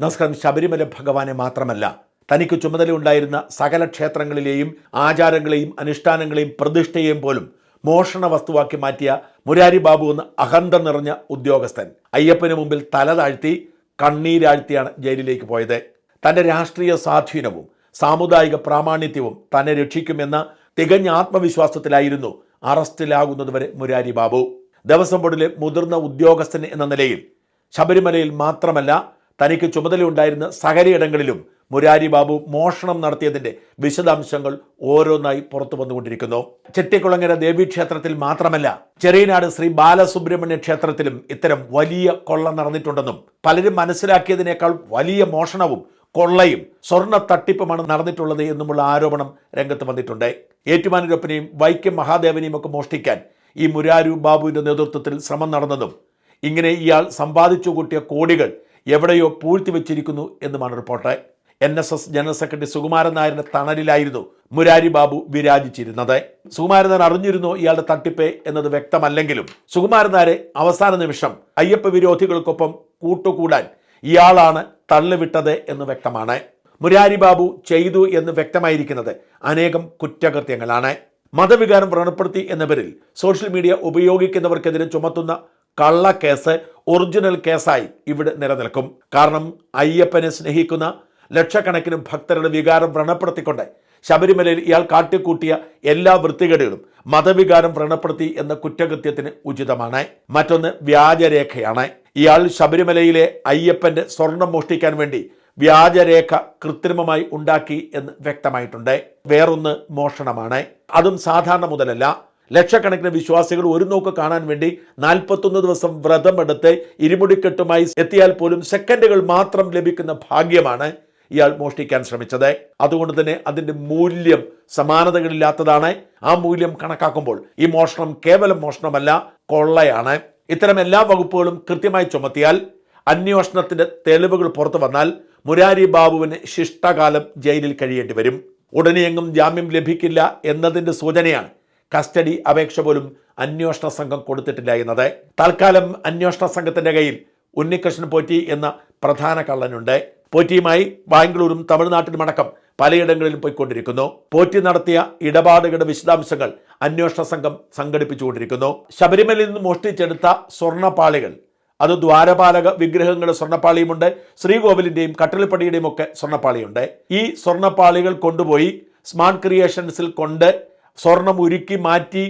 നമസ്കാരം ശബരിമല ഭഗവാനെ മാത്രമല്ല തനിക്ക് ചുമതലയുണ്ടായിരുന്ന സകല ക്ഷേത്രങ്ങളിലെയും ആചാരങ്ങളെയും അനുഷ്ഠാനങ്ങളെയും പ്രതിഷ്ഠയെയും പോലും മോഷണ വസ്തുവാക്കി മാറ്റിയ മുരാരി ബാബു എന്ന അഹന്ത നിറഞ്ഞ ഉദ്യോഗസ്ഥൻ അയ്യപ്പന് മുമ്പിൽ തല താഴ്ത്തി കണ്ണീരാഴ്ത്തിയാണ് ജയിലിലേക്ക് പോയത്. തന്റെ രാഷ്ട്രീയ സ്വാധീനവും സാമുദായിക പ്രാമാണിത്യവും തന്നെ രക്ഷിക്കുമെന്ന തികഞ്ഞ ആത്മവിശ്വാസത്തിലായിരുന്നു അറസ്റ്റിലാകുന്നതുവരെ മുരാരി ബാബു. ദേവസ്വം ബോർഡിലെ മുതിർന്ന ഉദ്യോഗസ്ഥൻ എന്ന നിലയിൽ ശബരിമലയിൽ മാത്രമല്ല തനിക്ക് ചുമതലയുണ്ടായിരുന്ന സകലയിടങ്ങളിലും മുരാരി ബാബു മോഷണം നടത്തിയതിന്റെ വിശദാംശങ്ങൾ ഓരോന്നായി പുറത്തു വന്നുകൊണ്ടിരിക്കുന്നു. ചെട്ടിക്കുളങ്ങര ദേവീക്ഷേത്രത്തിൽ മാത്രമല്ല ചെറിയനാട് ശ്രീ ബാലസുബ്രഹ്മണ്യ ക്ഷേത്രത്തിലും ഇത്തരം വലിയ കൊള്ള നടന്നിട്ടുണ്ടെന്നും പലരും മനസ്സിലാക്കിയതിനേക്കാൾ വലിയ മോഷണവും കൊള്ളയും സ്വർണ തട്ടിപ്പുമാണ് നടന്നിട്ടുള്ളത് എന്നുമുള്ള ആരോപണം രംഗത്ത് വന്നിട്ടുണ്ട്. ഏറ്റുമാനൂരപ്പനെയും വൈക്കം മഹാദേവനെയും ഒക്കെ മോഷ്ടിക്കാൻ ഈ മുരാരു ബാബുവിന്റെ നേതൃത്വത്തിൽ ശ്രമം നടന്നതും ഇങ്ങനെ ഇയാൾ സമ്പാദിച്ചു കൂട്ടിയ കോടികൾ എവിടെയോ പൂഴ്ത്തി വെച്ചിരിക്കുന്നു എന്നുമാണ് report. N S S general secretary Sukumaran നായരുടെ തണലിലായിരുന്നു മുരാരി ബാബു വിരാജിച്ചിരുന്നത്. സുകുമാരൻ നായർ അറിഞ്ഞിരുന്നോ ഇയാളുടെ തട്ടിപ്പ് എന്നത് വ്യക്തമല്ലെങ്കിലും സുകുമാരൻ നായരെ അവസാന നിമിഷം അയ്യപ്പ വിരോധികൾക്കൊപ്പം കൂട്ടുകൂടാൻ ഇയാളാണ് തള്ളിവിട്ടത് എന്ന് വ്യക്തമാണ്. മുരാരി ബാബു ചെയ്തു എന്ന് വ്യക്തമായിരിക്കുന്നത് അനേകം കുറ്റകൃത്യങ്ങളാണ്. മതവികാരം വ്രണപ്പെടുത്തി എന്ന പേരിൽ സോഷ്യൽ മീഡിയ ഉപയോഗിക്കുന്നവർക്കെതിരെ ചുമത്തുന്ന കള്ളക്കേസ് ഒറിജിനൽ കേസായി ഇവിടെ നിലനിൽക്കും. കാരണം അയ്യപ്പനെ സ്നേഹിക്കുന്ന ലക്ഷക്കണക്കിന് ഭക്തരുടെ വികാരം വ്രണപ്പെടുത്തിക്കൊണ്ട് ശബരിമലയിൽ ഇയാൾ കാട്ടിക്കൂട്ടിയ എല്ലാ വൃത്തികേടുകളും മതവികാരം വ്രണപ്പെടുത്തി എന്ന കുറ്റകൃത്യത്തിന് ഉചിതമാണ്. മറ്റൊന്ന് വ്യാജരേഖയാണ്. ഇയാൾ ശബരിമലയിലെ അയ്യപ്പന്റെ സ്വർണം മോഷ്ടിക്കാൻ വേണ്ടി വ്യാജരേഖ കൃത്രിമമായി ഉണ്ടാക്കി എന്ന് വ്യക്തമായിട്ടുണ്ട്. വേറൊന്ന് മോഷണമാണ്. അതും സാധാരണ മുതലല്ല. ലക്ഷക്കണക്കിന് വിശ്വാസികൾ ഒരു നോക്ക് കാണാൻ വേണ്ടി നാൽപ്പത്തൊന്ന് ദിവസം വ്രതമെടുത്ത് ഇരുമുടിക്കെട്ടുമായി എത്തിയാൽ പോലും സെക്കൻഡുകൾ മാത്രം ലഭിക്കുന്ന ഭാഗ്യമാണ് ഇയാൾ മോഷ്ടിക്കാൻ ശ്രമിച്ചത്. അതുകൊണ്ട് തന്നെ അതിന്റെ മൂല്യം സമാനതകളില്ലാത്തതാണ്. ആ മൂല്യം കണക്കാക്കുമ്പോൾ ഈ മോഷണം കേവലം മോഷണമല്ല കൊള്ളയാണ്. ഇത്തരം എല്ലാ വകുപ്പുകളും കൃത്യമായി ചുമത്തിയാൽ അന്വേഷണത്തിന്റെ തെളിവുകൾ പുറത്തു വന്നാൽ മുരാരി ബാബുവിന് ശിഷ്ടകാലം ജയിലിൽ കഴിയേണ്ടി വരും. ഉടനെയെങ്ങും ജാമ്യം ലഭിക്കില്ല എന്നതിന്റെ സൂചനയാണ് കസ്റ്റഡി അപേക്ഷ പോലും അന്വേഷണ സംഘം കൊടുത്തിട്ടില്ല എന്നത്. തൽക്കാലം അന്വേഷണ സംഘത്തിന്റെ കയ്യിൽ ഉണ്ണികൃഷ്ണൻ പോറ്റി എന്ന പ്രധാന കള്ളനുണ്ട്. പോറ്റിയുമായി ബാംഗ്ലൂരും തമിഴ്നാട്ടിലുമടക്കം പലയിടങ്ങളിലും പോയിക്കൊണ്ടിരിക്കുന്നു. പോറ്റി നടത്തിയ ഇടപാടുകളുടെ വിശദാംശങ്ങൾ അന്വേഷണ സംഘം സംഘടിപ്പിച്ചുകൊണ്ടിരിക്കുന്നു. ശബരിമലയിൽ നിന്ന് മോഷ്ടിച്ചെടുത്ത സ്വർണപ്പാളികൾ അത് ദ്വാരപാലക വിഗ്രഹങ്ങളുടെ സ്വർണപ്പാളിയുമുണ്ട് ശ്രീകോവിലിന്റെയും കട്ടിൽപ്പടിയുടെയും ഒക്കെ സ്വർണപ്പാളിയുണ്ട്. ഈ സ്വർണപ്പാളികൾ കൊണ്ടുപോയി സ്മാർട്ട് ക്രിയേഷൻസിൽ കൊണ്ട് സ്വർണം ഉരുക്കി മാറ്റി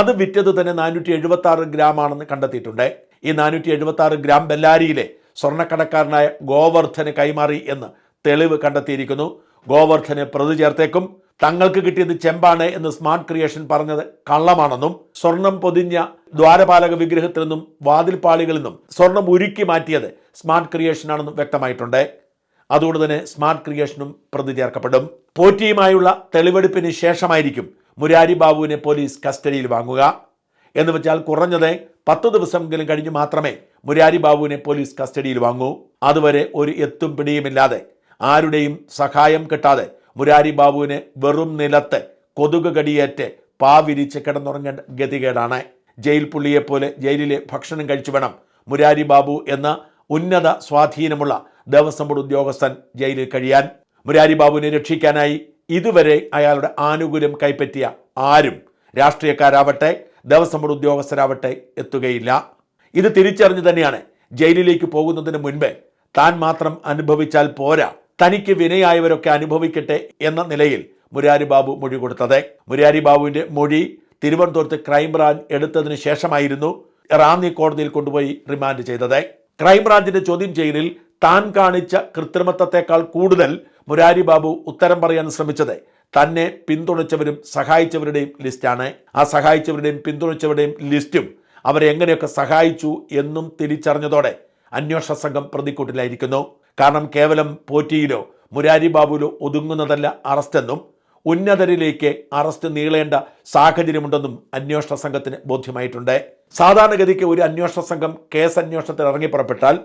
അത് വിറ്റത് തന്നെ നാനൂറ്റി എഴുപത്തി ആറ് ഗ്രാം ആണെന്ന് കണ്ടെത്തിയിട്ടുണ്ട്. ഈ നാനൂറ്റി എഴുപത്തി ആറ് ഗ്രാം ബെല്ലാരിയിലെ സ്വർണക്കടക്കാരനായ ഗോവർദ്ധന് കൈമാറി എന്ന് തെളിവ് കണ്ടെത്തിയിരിക്കുന്നു. ഗോവർദ്ധന് പ്രതി ചേർത്തേക്കും. തങ്ങൾക്ക് കിട്ടിയത് ചെമ്പാണ് എന്ന് സ്മാർട്ട് ക്രിയേഷൻ പറഞ്ഞത് കള്ളമാണെന്നും സ്വർണം പൊതിഞ്ഞ ദ്വാരപാലക വിഗ്രഹത്തിൽ നിന്നും വാതിൽപ്പാളികളിൽ നിന്നും സ്വർണം ഉരുക്കി മാറ്റിയത് സ്മാർട്ട് ക്രിയേഷൻ ആണെന്നും വ്യക്തമായിട്ടുണ്ട്. അതുകൊണ്ട് തന്നെ സ്മാർട്ട് ക്രിയേഷനും പ്രതി ചേർക്കപ്പെടും. പോറ്റിയുമായുള്ള തെളിവെടുപ്പിന് ശേഷമായിരിക്കും മുരാരി ബാബുവിനെ പോലീസ് കസ്റ്റഡിയിൽ വാങ്ങുക എന്ന് വെച്ചാൽ കുറഞ്ഞത് പത്ത് ദിവസമെങ്കിലും കഴിഞ്ഞ് മാത്രമേ മുരാരി ബാബുവിനെ പോലീസ് കസ്റ്റഡിയിൽ വാങ്ങൂ. അതുവരെ ഒരു എത്തും പിടിയുമില്ലാതെ ആരുടെയും സഹായം കിട്ടാതെ മുരാരി ബാബുവിനെ വെറും നിലത്ത് കൊതുക് കടിയേറ്റ് പാവിരിച്ച് കിടന്നുറങ്ങേണ്ട ഗതികേടാണ്. ജയിൽ പുള്ളിയെപ്പോലെ ജയിലിലെ ഭക്ഷണം കഴിച്ചു വേണം മുരാരി ബാബു എന്ന ഉന്നത സ്വാധീനമുള്ള ദേവസ്വം ബോർഡ് ഉദ്യോഗസ്ഥൻ ജയിലിൽ കഴിയാൻ. മുരാരി ബാബുവിനെ രക്ഷിക്കാനായി ഇതുവരെ അയാളുടെ ആനുകൂല്യം കൈപ്പറ്റിയ ആരും രാഷ്ട്രീയക്കാരാവട്ടെ ദേവസ്വം ബോർഡ് ഉദ്യോഗസ്ഥരാവട്ടെ എത്തുകയില്ല. ഇത് തിരിച്ചറിഞ്ഞു തന്നെയാണ് ജയിലിലേക്ക് പോകുന്നതിന് മുൻപ് താൻ മാത്രം അനുഭവിച്ചാൽ പോരാ തനിക്ക് വിനയായവരൊക്കെ അനുഭവിക്കട്ടെ എന്ന നിലയിൽ മുരാരി ബാബു മൊഴി കൊടുത്തത്. മുരാരി ബാബുവിന്റെ മൊഴി തിരുവനന്തപുരത്ത് ക്രൈംബ്രാഞ്ച് എടുത്തതിന് ശേഷമായിരുന്നു റാന്നി കോടതിയിൽ കൊണ്ടുപോയി റിമാൻഡ് ചെയ്തത്. ക്രൈംബ്രാഞ്ചിന്റെ ചോദ്യം ചെയ്യലിൽ താൻ കാണിച്ച കൃത്രിമത്വത്തെക്കാൾ കൂടുതൽ മുരാരി ബാബു ഉത്തരം പറയാൻ ശ്രമിച്ചത്. തന്നെ പിന്തുണച്ചവരും സഹായിച്ചവരുടെയും ലിസ്റ്റാണ്. ആ സഹായിച്ചവരുടെയും പിന്തുണച്ചവരുടെയും ലിസ്റ്റും അവരെങ്ങനെയൊക്കെ സഹായിച്ചു എന്നും തിരിച്ചറിഞ്ഞതോടെ അന്വേഷണ സംഘം പ്രതിക്കൂട്ടിലായിരിക്കുന്നു. കാരണം കേവലം പോറ്റിയിലോ മുരാരി ബാബുവിലോ ഒതുങ്ങുന്നതല്ല അറസ്റ്റെന്നും ഉന്നതരിലേക്ക് അറസ്റ്റ് നീളേണ്ട സാഹചര്യമുണ്ടെന്നും അന്വേഷണ സംഘത്തിന് ബോധ്യമായിട്ടുണ്ട്. സാധാരണഗതിക്ക് ഒരു അന്വേഷണ സംഘം കേസ് അന്വേഷണത്തിൽ ഇറങ്ങിപ്പുറപ്പെട്ടാൽ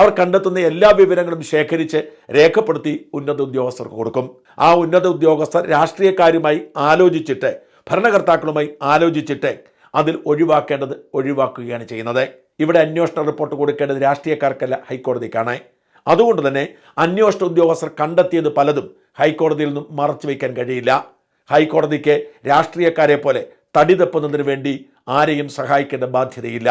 അവർ കണ്ടെത്തുന്ന എല്ലാ വിവരങ്ങളും ശേഖരിച്ച് രേഖപ്പെടുത്തി ഉന്നത ഉദ്യോഗസ്ഥർക്ക് കൊടുക്കും. ആ ഉന്നത ഉദ്യോഗസ്ഥർ രാഷ്ട്രീയക്കാരുമായി ആലോചിച്ചിട്ട് ഭരണകർത്താക്കളുമായി ആലോചിച്ചിട്ട് അതിൽ ഒഴിവാക്കേണ്ടത് ഒഴിവാക്കുകയാണ് ചെയ്യുന്നത്. ഇവിടെ അന്വേഷണ റിപ്പോർട്ട് കൊടുക്കേണ്ടത് രാഷ്ട്രീയക്കാർക്കല്ല ഹൈക്കോടതിക്കാണ്. അതുകൊണ്ട് തന്നെ അന്വേഷണ ഉദ്യോഗസ്ഥർ കണ്ടെത്തിയത് പലതും ഹൈക്കോടതിയിൽ നിന്നും മറച്ചു വയ്ക്കാൻ കഴിയില്ല. ഹൈക്കോടതിക്ക് രാഷ്ട്രീയക്കാരെ പോലെ തടി തപ്പുന്നതിന് വേണ്ടി ആരെയും സഹായിക്കേണ്ട ബാധ്യതയില്ല.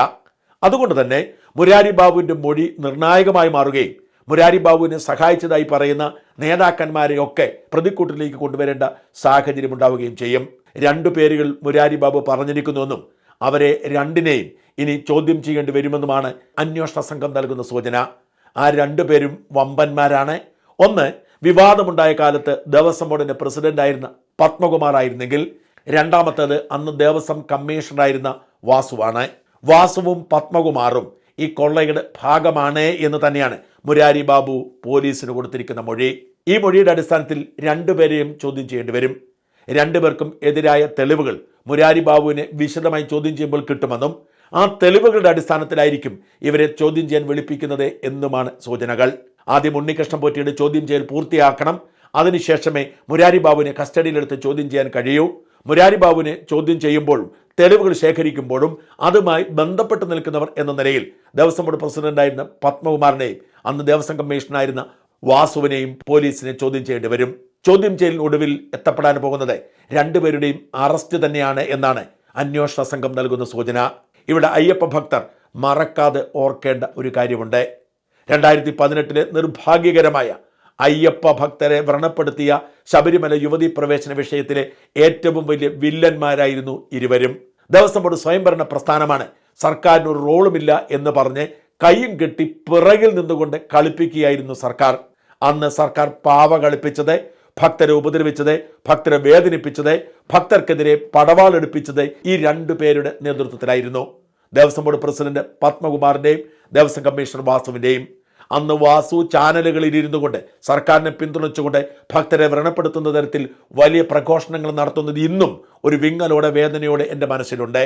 അതുകൊണ്ട് തന്നെ മുരാരി ബാബുവിന്റെ മൊഴി നിർണായകമായി മാറുകയും മുരാരി ബാബുവിനെ സഹായിച്ചതായി പറയുന്ന നേതാക്കന്മാരെയൊക്കെ പ്രതിക്കൂട്ടിലേക്ക് കൊണ്ടുവരേണ്ട സാഹചര്യം ഉണ്ടാവുകയും ചെയ്യും. രണ്ടു പേരുകൾ മുരാരി ബാബു പറഞ്ഞിരിക്കുന്നുവെന്നും അവരെ രണ്ടിനെയും ഇനി ചോദ്യം ചെയ്യേണ്ടി വരുമെന്നുമാണ് അന്വേഷണ സംഘം നൽകുന്ന സൂചന. ആ രണ്ടു പേരും വമ്പന്മാരാണ്. ഒന്ന് വിവാദമുണ്ടായ കാലത്ത് ദേവസ്വം ബോർഡിന്റെ പ്രസിഡന്റായിരുന്ന പത്മകുമാർ ആയിരുന്നെങ്കിൽ. രണ്ടാമത്തേത് അന്ന് ദേവസ്വം കമ്മീഷണറായിരുന്ന വാസുവാണ്. വാസുവും പത്മകുമാറും ഈ കൊള്ളയുടെ ഭാഗമാണ് എന്ന് തന്നെയാണ് മുരാരി ബാബു പോലീസിന് കൊടുത്തിരിക്കുന്ന മൊഴി. ഈ മൊഴിയുടെ അടിസ്ഥാനത്തിൽ രണ്ടുപേരെയും ചോദ്യം ചെയ്യേണ്ടി വരും. രണ്ടുപേർക്കും എതിരായ തെളിവുകൾ മുരാരി ബാബുവിനെ വിശദമായി ചോദ്യം ചെയ്യുമ്പോൾ കിട്ടുമെന്നും ആ തെളിവുകളുടെ അടിസ്ഥാനത്തിലായിരിക്കും ഇവരെ ചോദ്യം ചെയ്യാൻ വിളിപ്പിക്കുന്നത് എന്നുമാണ് സൂചനകൾ. ആദ്യം ഉണ്ണികൃഷ്ണൻ പോറ്റിയുടെ ചോദ്യം ചെയ്യൽ പൂർത്തിയാക്കണം. അതിനുശേഷമേ മുരാരി ബാബുവിനെ കസ്റ്റഡിയിലെടുത്ത് ചോദ്യം ചെയ്യാൻ കഴിയൂ. മുരാരി ബാബുവിനെ ചോദ്യം ചെയ്യുമ്പോഴും തെളിവുകൾ ശേഖരിക്കുമ്പോഴും അതുമായി ബന്ധപ്പെട്ട് നിൽക്കുന്നവർ എന്ന നിലയിൽ ദേവസ്വം ബോർഡ് പ്രസിഡന്റായിരുന്ന പത്മകുമാറിനെയും അന്ന് ദേവസ്വം കമ്മീഷണറായിരുന്ന വാസുവിനെയും പോലീസിനെ ചോദ്യം ചെയ്യേണ്ടി വരും. ചോദ്യം ചെയ്യലിനൊടുവിൽ എത്തപ്പെടാൻ പോകുന്നത് രണ്ടുപേരുടെയും അറസ്റ്റ് തന്നെയാണ് എന്നാണ് അന്വേഷണ സംഘം നൽകുന്ന സൂചന. ഇവിടെ അയ്യപ്പ ഭക്തർ മറക്കാതെ ഓർക്കേണ്ട ഒരു കാര്യമുണ്ട്. രണ്ടായിരത്തി പതിനെട്ടിലെ നിർഭാഗ്യകരമായ അയ്യപ്പ ഭക്തരെ വ്രണപ്പെടുത്തിയ ശബരിമല യുവതി പ്രവേശന വിഷയത്തിലെ ഏറ്റവും വലിയ വില്ലന്മാരായിരുന്നു ഇരുവരും. ദേവസ്വം ബോർഡ് സ്വയംഭരണ പ്രസ്ഥാനമാണ്. സർക്കാരിന് ഒരു റോളുമില്ല എന്ന് പറഞ്ഞ് കൈയും കെട്ടി പിറകിൽ നിന്നുകൊണ്ട് കളിപ്പിക്കുകയായിരുന്നു സർക്കാർ. അന്ന് സർക്കാർ പാവ കളിപ്പിച്ചത് ഭക്തരെ ഉപദ്രവിച്ചത് ഭക്തരെ വേദനിപ്പിച്ചത് ഭക്തർക്കെതിരെ പടവാളെടുപ്പിച്ചത് ഈ രണ്ടു പേരുടെ നേതൃത്വത്തിലായിരുന്നു. ദേവസ്വം ബോർഡ് പ്രസിഡന്റ് പത്മകുമാറിന്റെയും ദേവസ്വം കമ്മീഷണർ വാസുവിന്റെയും. അന്ന് വാസു ചാനലുകളിൽ ഇരുന്നു കൊണ്ട് സർക്കാരിനെ പിന്തുണച്ചുകൊണ്ട് ഭക്തരെ വ്രണപ്പെടുത്തുന്ന തരത്തിൽ വലിയ പ്രഘോഷണങ്ങൾ നടത്തുന്നത് ഇന്നും ഒരു വിങ്ങലോടെ വേദനയോടെ എന്റെ മനസ്സിലുണ്ട്.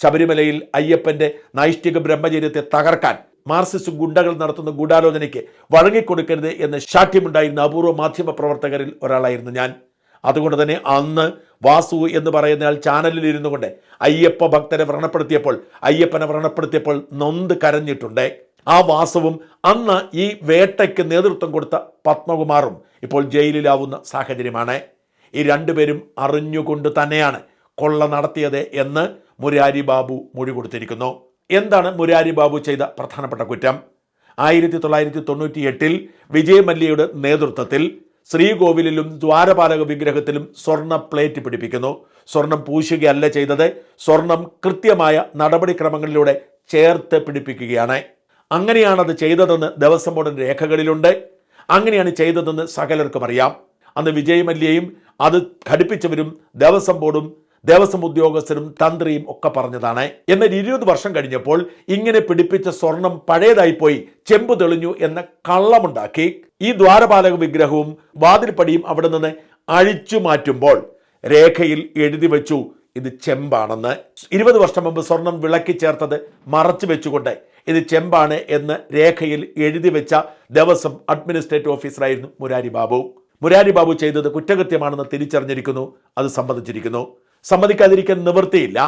ശബരിമലയിൽ അയ്യപ്പന്റെ നൈഷ്ഠിക ബ്രഹ്മചര്യത്തെ തകർക്കാൻ മാർസിസ്റ്റ് ഗുണ്ടകൾ നടത്തുന്ന ഗൂഢാലോചനയ്ക്ക് വഴങ്ങിക്കൊടുക്കരുത് എന്ന ശാഠ്യമുണ്ടായിരുന്ന അപൂർവ മാധ്യമ പ്രവർത്തകരിൽ ഒരാളായിരുന്നു ഞാൻ. അതുകൊണ്ട് തന്നെ അന്ന് വാസു എന്ന് പറയുന്നയാൾ ചാനലിൽ ഇരുന്നു കൊണ്ട് അയ്യപ്പ ഭക്തരെ വ്രണപ്പെടുത്തിയപ്പോൾ അയ്യപ്പനെ വ്രണപ്പെടുത്തിയപ്പോൾ നൊന്ത് കരഞ്ഞിട്ടുണ്ട്. ആ വാസവും അന്ന് ഈ വേട്ടയ്ക്ക് നേതൃത്വം കൊടുത്ത പത്മകുമാറും ഇപ്പോൾ ജയിലിലാവുന്ന സാഹചര്യമാണ്. ഈ രണ്ടുപേരും അറിഞ്ഞുകൊണ്ട് തന്നെയാണ് കൊള്ള നടത്തിയത് എന്ന് മുരാരി ബാബു മൊഴി കൊടുത്തിരിക്കുന്നു. എന്താണ് മുരാരി ബാബു ചെയ്ത പ്രധാനപ്പെട്ട കുറ്റം? ആയിരത്തി തൊള്ളായിരത്തി തൊണ്ണൂറ്റി എട്ടിൽ വിജയ് നേതൃത്വത്തിൽ ശ്രീകോവിലിലും ദ്വാരപാലക വിഗ്രഹത്തിലും സ്വർണ പ്ലേറ്റ് പിടിപ്പിക്കുന്നു. സ്വർണം പൂശുകയല്ല ചെയ്തത് സ്വർണം കൃത്യമായ നടപടിക്രമങ്ങളിലൂടെ ചേർത്ത് പിടിപ്പിക്കുകയാണ്. അങ്ങനെയാണത് ചെയ്തതെന്ന് ദേവസ്വം ബോർഡിന്റെ രേഖകളിലുണ്ട്. അങ്ങനെയാണ് ചെയ്തതെന്ന് സകലർക്കും അറിയാം. അന്ന് വിജയ് മല്യയും അത് ഘടിപ്പിച്ചവരും ദേവസ്വം ബോർഡും ദേവസ്വം ഉദ്യോഗസ്ഥരും തന്ത്രിയും ഒക്കെ പറഞ്ഞതാണ്. എന്നാൽ ഇരുപത് വർഷം കഴിഞ്ഞപ്പോൾ ഇങ്ങനെ പിടിപ്പിച്ച സ്വർണം പഴയതായിപ്പോയി ചെമ്പ് തെളിഞ്ഞു എന്ന കള്ളമുണ്ടാക്കി. ഈ ദ്വാരപാലക വിഗ്രഹവും വാതിൽപ്പടിയും അവിടെ നിന്ന് അഴിച്ചു മാറ്റുമ്പോൾ രേഖയിൽ എഴുതി വെച്ചു ഇത് ചെമ്പാണെന്ന്. ഇരുപത് വർഷം മുമ്പ് സ്വർണം വിളക്കി ചേർത്തത് മറച്ചു വെച്ചുകൊണ്ട് ഇത് ചെമ്പാണ് എന്ന് രേഖയിൽ എഴുതി വെച്ച ദേവസ്വം അഡ്മിനിസ്ട്രേറ്റീവ് ഓഫീസറായിരുന്നു മുരാരി ബാബു. മുരാരി ബാബു ചെയ്തത് കുറ്റകൃത്യമാണെന്ന് തിരിച്ചറിഞ്ഞിരിക്കുന്നു അത് സമ്മതിച്ചിരിക്കുന്നു. സമ്മതിക്കാതിരിക്കാൻ നിവൃത്തിയില്ല.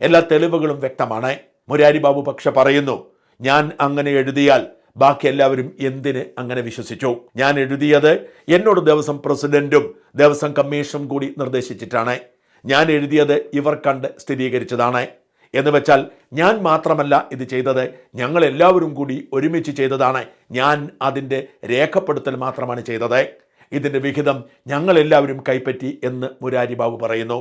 എല്ലാ തെളിവുകളും വ്യക്തമാണ്. മുരാരി ബാബു പക്ഷെ പറയുന്നു ഞാൻ അങ്ങനെ എഴുതിയാൽ ബാക്കി എല്ലാവരും എന്തിന് അങ്ങനെ വിശ്വസിച്ചു? ഞാൻ എഴുതിയത് എന്നോട് ദേവസ്വം പ്രസിഡന്റും ദേവസ്വം കമ്മീഷനും കൂടി നിർദ്ദേശിച്ചിട്ടാണ്. ഞാൻ എഴുതിയത് ഇവർ കണ്ട് സ്ഥിരീകരിച്ചതാണ്. എന്ന് വെച്ചാൽ ഞാൻ മാത്രമല്ല ഇത് ചെയ്തത്. ഞങ്ങൾ എല്ലാവരും കൂടി ഒരുമിച്ച് ചെയ്തതാണ്. ഞാൻ അതിന്റെ രേഖപ്പെടുത്തൽ മാത്രമാണ് ചെയ്തത്. ഇതിന്റെ വിഹിതം ഞങ്ങളെല്ലാവരും കൈപ്പറ്റി എന്ന് മുരാരി ബാബു പറയുന്നു.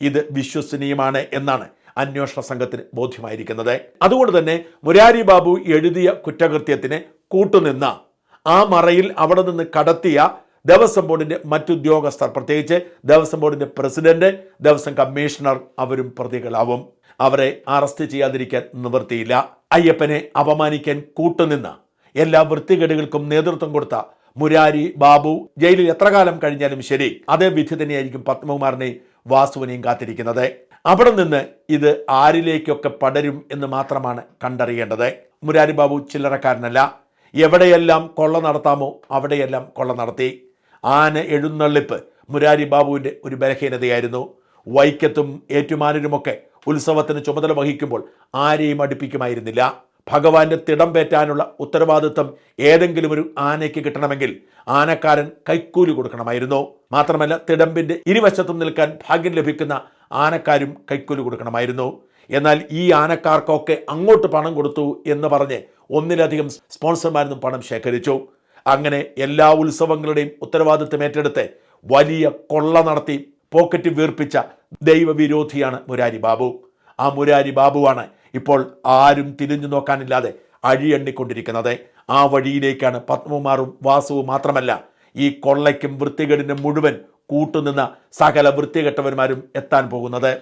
ഇത് വിശ്വസനീയമാണ് എന്നാണ് അന്വേഷണ സംഘത്തിന് ബോധ്യമായിരിക്കുന്നത്. അതുകൊണ്ട് തന്നെ മുരാരി ബാബു എഴുതിയ കുറ്റകൃത്യത്തിന് കൂട്ടുനിന്ന ആ മറയിൽ അവിടെ നിന്ന് കടത്തിയ ദേവസ്വം ബോർഡിന്റെ മറ്റുദ്യോഗസ്ഥർ പ്രത്യേകിച്ച് ദേവസ്വം ബോർഡിന്റെ പ്രസിഡന്റ് ദേവസ്വം കമ്മീഷണർ അവരും പ്രതികളാവും. അവരെ അറസ്റ്റ് ചെയ്യാതിരിക്കാൻ നിവൃത്തിയില്ല. അയ്യപ്പനെ അപമാനിക്കാൻ കൂട്ടുനിന്ന എല്ലാ വൃത്തികേടുകൾക്കും നേതൃത്വം കൊടുത്ത മുരാരി ബാബു ജയിലിൽ എത്ര കാലം കഴിഞ്ഞാലും ശരി അതേ വിധി തന്നെയായിരിക്കും പത്മകുമാറിനെയും വാസുവിനെയും കാത്തിരിക്കുന്നത്. അവിടെ നിന്ന് ഇത് ആരിലേക്കൊക്കെ പടരും എന്ന് മാത്രമാണ് കണ്ടറിയേണ്ടത്. മുരാരി ബാബു ചില്ലറക്കാരനല്ല. എവിടെയെല്ലാം കൊള്ള നടത്താമോ അവിടെയെല്ലാം കൊള്ള നടത്തി. ആന എഴുന്നള്ളിപ്പ് മുരാരി ബാബുവിന്റെ ഒരു ബലഹീനതയായിരുന്നു. വൈക്കത്തും ഏറ്റുമാനൂരുമൊക്കെ ഉത്സവത്തിന് ചുമതല വഹിക്കുമ്പോൾ ആരെയും അടുപ്പിക്കുമായിരുന്നില്ല. ഭഗവാന്റെ തിടം പേറ്റാനുള്ള ഉത്തരവാദിത്വം ഏതെങ്കിലും ഒരു ആനയ്ക്ക് കിട്ടണമെങ്കിൽ ആനക്കാരൻ കൈക്കൂലി കൊടുക്കണമായിരുന്നു. മാത്രമല്ല തിടമ്പിന്റെ ഇരുവശത്തും നിൽക്കാൻ ഭാഗ്യം ലഭിക്കുന്ന ആനക്കാരും കൈക്കൂലി കൊടുക്കണമായിരുന്നു. എന്നാൽ ഈ ആനക്കാർക്കൊക്കെ അങ്ങോട്ട് പണം കൊടുത്തു എന്ന് പറഞ്ഞ് ഒന്നിലധികം സ്പോൺസർമാരിൽ നിന്നും പണം ശേഖരിച്ചു. അങ്ങനെ എല്ലാ ഉത്സവങ്ങളുടെയും ഉത്തരവാദിത്വം ഏറ്റെടുത്ത് വലിയ കൊള്ള നടത്തി പോക്കറ്റ് വീർപ്പിച്ച ദൈവവിരോധിയാണ് മുരാരി ബാബു. ആ മുരാരി ബാബുവാണ് ഇപ്പോൾ ആരും തിരിഞ്ഞു നോക്കാനില്ലാതെ അഴിയെണ്ണിക്കൊണ്ടിരിക്കുന്നത്. ആ വഴിയിലേക്കാണ് പത്മകുമാറും വാസുവും മാത്രമല്ല ഈ കൊള്ളയ്ക്കും വൃത്തികേടിനും മുഴുവൻ കൂട്ടുനിന്ന സകല വൃത്തികെട്ടവന്മാരും എത്താൻ പോകുന്നത്.